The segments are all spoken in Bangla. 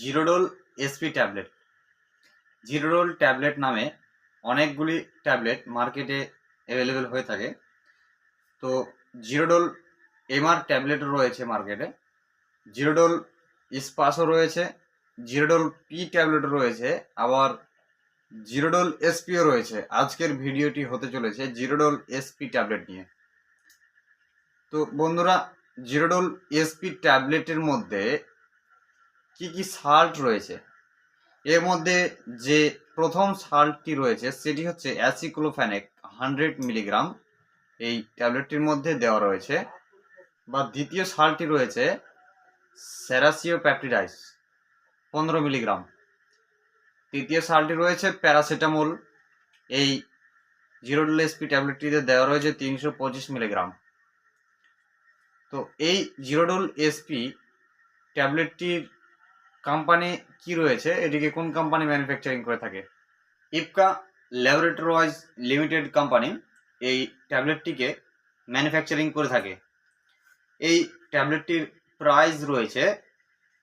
Zerodol SP tablet. Zerodol tablet নামে অনেকগুলি ট্যাবলেট মার্কেটে অ্যাভেলেবেল হয়ে থাকে। তো জিরোডোল এমআর ট্যাবলেটও রয়েছে মার্কেটে। জিরোডোল ইস্পাসও রয়েছে। জিরোডোল পি ট্যাবলেটও রয়েছে। আবার জিরোডোল এসপিও রয়েছে। আজকের ভিডিওটি হতে চলেছে জিরোডোল এসপি ট্যাবলেট নিয়ে। তো বন্ধুরা, জিরোডোল এসপি ট্যাবলেটের মধ্যে কি কি সাল্ট রয়েছে? এর মধ্যে যে প্রথম সাল্টটি রয়েছে, সেটি হচ্ছে অ্যাসিক্লোফ্যানেক হান্ড্রেড মিলিগ্রাম এই ট্যাবলেটটির মধ্যে দেওয়া রয়েছে। বা দ্বিতীয় সাল্টটি রয়েছে স্যারাসিও প্যাপটিডাইস পনেরো মিলিগ্রাম তৃতীয় সালটি রয়েছে প্যারাসিটামল এই জিরোডোল এসপি ট্যাবলেটটিতে দেওয়া রয়েছে তিনশো পঁচিশ মিলিগ্রাম তো এই জিরোডোল এসপি ট্যাবলেটটির কোম্পানি কি রয়েছে? এটিকে কোন কোম্পানি ম্যানুফ্যাকচারিং করে থাকে? ইপকা ল্যাবরেটরিজ লিমিটেড কোম্পানি এই ট্যাবলেটটিকে ম্যানুফ্যাকচারিং করে থাকে। এই ট্যাবলেটটির প্রাইস রয়েছে,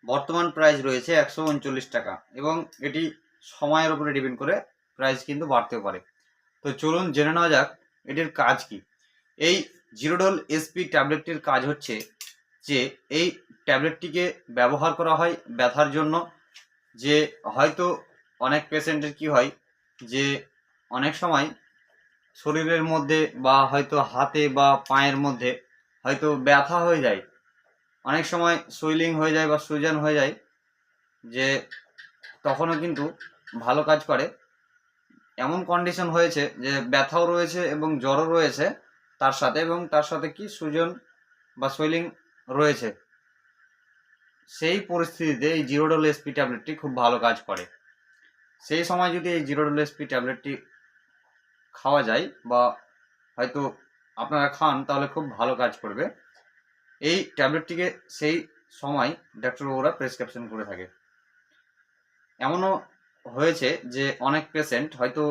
বর্তমান প্রাইস রয়েছে একশো উনচল্লিশ টাকা এবং এটি সময়ের উপরে ডিপেন্ড করে প্রাইস কিন্তু বাড়তেও পারে। তো চলুন জেনে নেওয়া যাক এটির কাজ কি। এই জিরোডল এসপি ট্যাবলেটটির কাজ হচ্ছে যে এই ট্যাবলেটটিকে ব্যবহার করা হয় ব্যথার জন্য, যে হয়তো অনেক পেশেন্টের কি হয়, যে অনেক সময় শরীরের মধ্যে বা হয়তো হাতে বা পায়ের মধ্যে হয়তো ব্যথা হয়ে যায়। অনেক সময় সুইলিং হয়ে যায় বা সুজন হয়ে যায়, যে তখনও কিন্তু ভালো কাজ করে। এমন কন্ডিশন হয়েছে যে ব্যথাও রয়েছে এবং জ্বরও রয়েছে তার সাথে, এবং তার সাথে কি সুজন বা সুইলিং রয়েছে। সেই পরিস্থিতিতে এই জিরোডোল এসপি ট্যাবলেটটি খুব ভালো কাজ করে। সেই সময় যদি এই জিরোডোল এসপি ট্যাবলেটটি খাওয়া যায় বা হয়তো আপনারা খান, তাহলে খুব ভালো কাজ করবে। এই ট্যাবলেটটিকে সেই সময় ডাক্তারবাবুরা প্রেসক্রিপশন করে থাকে। এমনও হয়েছে যে অনেক পেশেন্ট হয়তো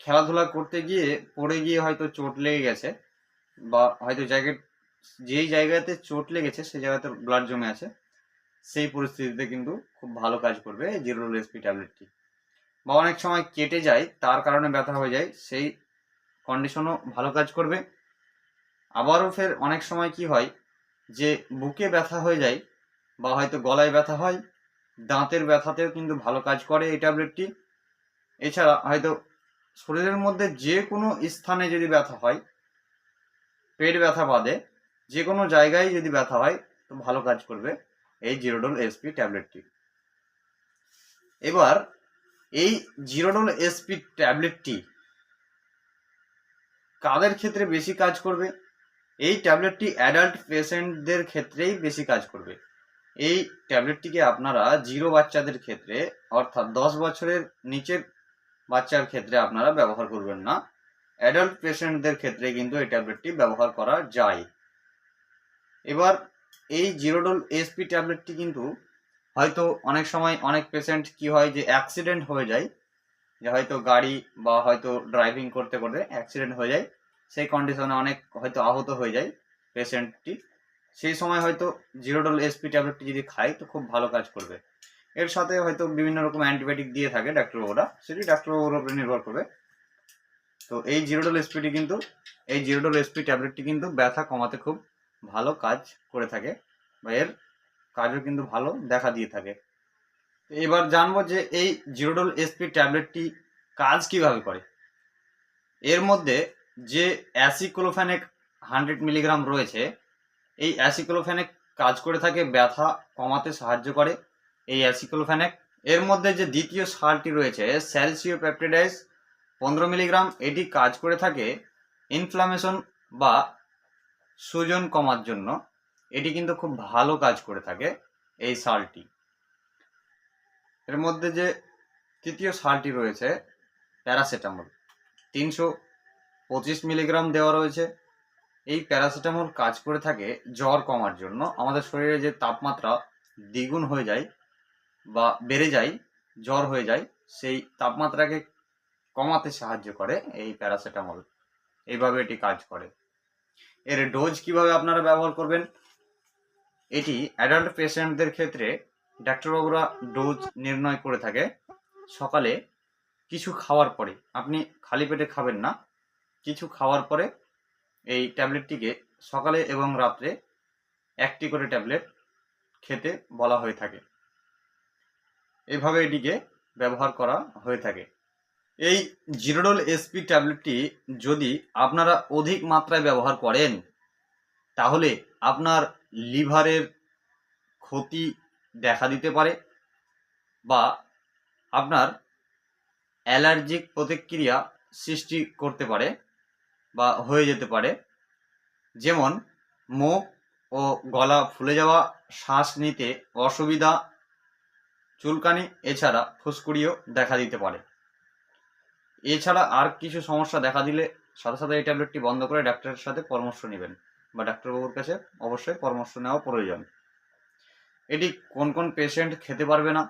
খেলাধুলা করতে গিয়ে পড়ে গিয়ে হয়তো চোট লেগে গেছে বা হয়তো জায়গা যেই জায়গাতে চোট লেগেছে সেই জায়গাতে ব্লাড জমে আছে। সেই পরিস্থিতিতে কিন্তু খুব ভালো কাজ করবে জিরোল এসপি ট্যাবলেটটি। বা অনেক সময় কেটে যায়, তার কারণে ব্যথা হয়ে যায়, সেই কন্ডিশনও ভালো কাজ করবে। আবারও ফের অনেক সময় কি হয় যে, বুকে ব্যথা হয়ে যায় বা হয়তো গলায় ব্যথা হয়, দাঁতের ব্যথাতেও কিন্তু ভালো কাজ করে এই ট্যাবলেটটি। এছাড়া হয়তো শরীরের মধ্যে যে কোনো স্থানে যদি ব্যথা হয়, পেট ব্যথা বাদে, যে কোনো জায়গায় যদি ব্যথা হয়, তো ভালো কাজ করবে। এই জিরোডোল এসপি ট্যাবলেটটি। এবার এই জিরোডোল এসপি ট্যাবলেটটি কাদের ক্ষেত্রে বেশি কাজ করবে? এই ট্যাবলেটটি অ্যাডাল্ট পেশেন্টদের ক্ষেত্রেই বেশি কাজ করবে। এই ট্যাবলেটটিকে আপনারা জিরো বাচ্চাদের ক্ষেত্রে, অর্থাৎ দশ বছরের নিচের বাচ্চার ক্ষেত্রে আপনারা ব্যবহার করবেন না। অ্যাডাল্ট পেশেন্টদের ক্ষেত্রে কিন্তু এই ট্যাবলেটটি ব্যবহার করা যায়। এবার এই জিরোডোল এসপি ট্যাবলেটটি কিন্তু হয়তো অনেক সময় অনেক পেশেন্ট কি হয় যে অ্যাক্সিডেন্ট হয়ে যায়, যে হয়তো গাড়ি বা হয়তো ড্রাইভিং করতে করতে অ্যাক্সিডেন্ট হয়ে যায়, সেই কন্ডিশনে অনেক হয়তো আহত হয়ে যায় পেশেন্টটি সেই সময় হয়তো জিরোডল এসপি ট্যাবলেটটি যদি খায় তো খুব ভালো কাজ করবে। এর সাথে হয়তো বিভিন্ন রকম অ্যান্টিবায়োটিক দিয়ে থাকে ডাক্তারবাবুরা, সেটি ডাক্তারবাবুর উপরে নির্ভর করবে। তো এই জিরোডল এসপিটি কিন্তু, এই জিরোডল এসপি ট্যাবলেটটি কিন্তু ব্যথা কমাতে খুব ভালো কাজ করে থাকে বা এর কাজও কিন্তু ভালো দেখা দিয়ে থাকে। এবার জানব যে এই জিরোডল এসপি ট্যাবলেটটি কাজ কীভাবে করে? এর মধ্যে যে অ্যাসিক্লোফ্যানেক হান্ড্রেড মিলিগ্রাম রয়েছে, এই অ্যাসিক্লোফ্যানেক কাজ করে থাকে, ব্যথা কমাতে সাহায্য করে এই অ্যাসিক্লোফ্যানেক এর মধ্যে যে দ্বিতীয় সারটি রয়েছে স্যালসিও পেপটিডাইস পনেরো মিলিগ্রাম, এটি কাজ করে থাকে ইনফ্লামেশন বা সুজন কমার জন্য এটি কিন্তু খুব ভালো কাজ করে থাকে এই সালটি। এর মধ্যে যে তৃতীয় সালটি রয়েছে, প্যারাসিটামল। তিনশো পঁচিশ মিলিগ্রাম দেওয়া রয়েছে। এই প্যারাসিটামল কাজ করে থাকে জ্বর কমার জন্য। আমাদের শরীরে যে তাপমাত্রা দ্বিগুণ হয়ে যায় বা বেড়ে যায়, জ্বর হয়ে যায়, সেই তাপমাত্রাকে কমাতে সাহায্য করে এই প্যারাসিটামল। এইভাবে এটি কাজ করে। এর ডোজ কীভাবে আপনারা ব্যবহার করবেন? এটি অ্যাডাল্ট পেশেন্টদের ক্ষেত্রে ডাক্তারবাবুরা ডোজ নির্ণয় করে থাকে সকালে কিছু খাওয়ার পরে। আপনি খালি পেটে খাবেন না, কিছু খাওয়ার পরে এই ট্যাবলেটটিকে সকালে এবং রাত্রে একটি করে ট্যাবলেট খেতে বলা হয়ে থাকে। এভাবে এটিকে ব্যবহার করা হয়ে থাকে। এই জিরোডল এসপি ট্যাবলেটটি যদি আপনারা অধিক মাত্রায় ব্যবহার করেন, তাহলে আপনার লিভারের ক্ষতি দেখা দিতে পারে বা আপনার অ্যালার্জিক প্রতিক্রিয়া সৃষ্টি করতে পারে বা হয়ে যেতে পারে। যেমন, মুখ ও গলা ফুলে যাওয়া, শ্বাস নিতে অসুবিধা, চুলকানি, এছাড়া ফুসকুড়িও দেখা দিতে পারে। এছাড়া আর কিছু সমস্যা দেখা দিলে সাথে সাথে এই ট্যাবলেটটি বন্ধ করে ডাক্তারের সাথে পরামর্শ নেবেন বা ডাক্তারবাবুর কাছে অবশ্যই পরামর্শ নেওয়া প্রয়োজন। এটি কোন কোন পেশেন্ট খেতে পারবে না,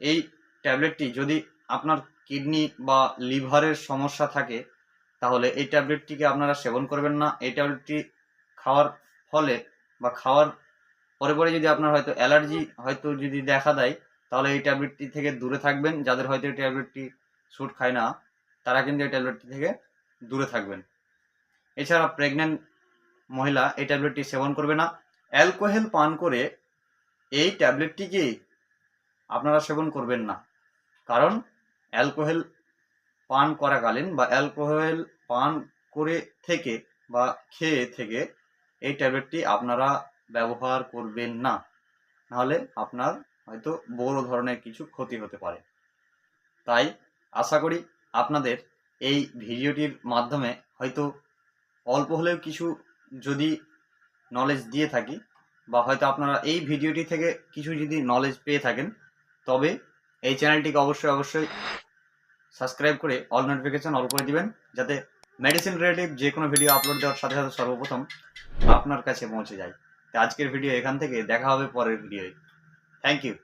এই ট্যাবলেটটি যদি আপনার কিডনি বা লিভারের সমস্যা থাকে, তাহলে এই ট্যাবলেটটিকে আপনারা সেবন করবেন না। এই ট্যাবলেটটি খাওয়ার ফলে বা খাওয়ার পরে পরে যদি আপনার হয়তো অ্যালার্জি হয়তো যদি দেখা দেয়, তাহলে এই ট্যাবলেটটি থেকে দূরে থাকবেন। যাদের হয়তো এই ট্যাবলেটটি স্যুট খায় না, তারা কিন্তু এই ট্যাবলেটটি থেকে দূরে থাকবেন। এছাড়া প্রেগনেন্ট মহিলা এই ট্যাবলেটটি সেবন করবে না। অ্যালকোহল পান করে এই ট্যাবলেটটিকে আপনারা সেবন করবেন না। কারণ অ্যালকোহল পান করাকালীন বা অ্যালকোহল পান করে থেকে বা খেয়ে থেকে এই ট্যাবলেটটি আপনারা ব্যবহার করবেন না। নাহলে আপনার হয়তো বড় ধরনের কিছু ক্ষতি হতে পারে। তাই আশা করি আপনাদের এই ভিডিওটির মাধ্যমে হয়তো অল্প হলেও কিছু যদি নলেজ দিয়ে থাকি বা হয়তো আপনারা এই ভিডিওটি থেকে কিছু যদি নলেজ পেয়ে থাকেন, তবে এই চ্যানেলটিকে অবশ্যই অবশ্যই সাবস্ক্রাইব করে অল নোটিফিকেশন অল করে দিবেন, যাতে মেডিসিন রিলেটিভ যে কোনো ভিডিও আপলোড দেওয়ার সাথে সাথে সর্বপ্রথম আপনার কাছে পৌঁছে যায়। আজকের ভিডিও এখান থেকে, দেখা হবে পরের ভিডিওয় থ্যাংক ইউ